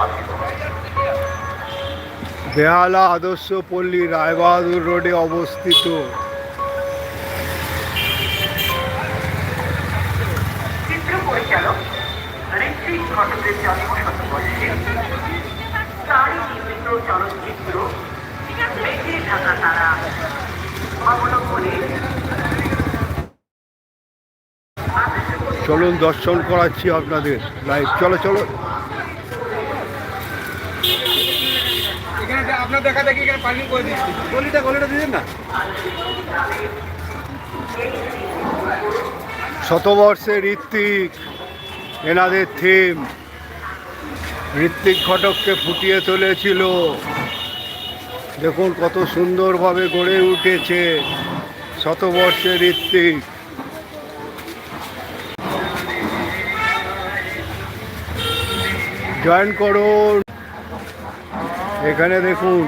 আজীবন বেহালা আদর্শ পল্লী রায়বাহাদুর রোডে অবস্থিত। চলচ্চিত্র অবলম্বনে চলুন দর্শন করাচ্ছি আপনাদের লাইভ চলো চলো। এখানে দে- আপনার দেখা দেখি এখানে পার্কিং করে দিচ্ছি। গলিটা গলিটা দিলেন না। শতবর্ষে ঋত্বিক এনাদের থিম ঋত্বিক ঘটককে ফুটিয়ে তুলেছিল। দেখুন কত সুন্দরভাবে গড়ে উঠেছে শতবর্ষে ঋত্বিক। জয়েন করুন এখানে দেখুন।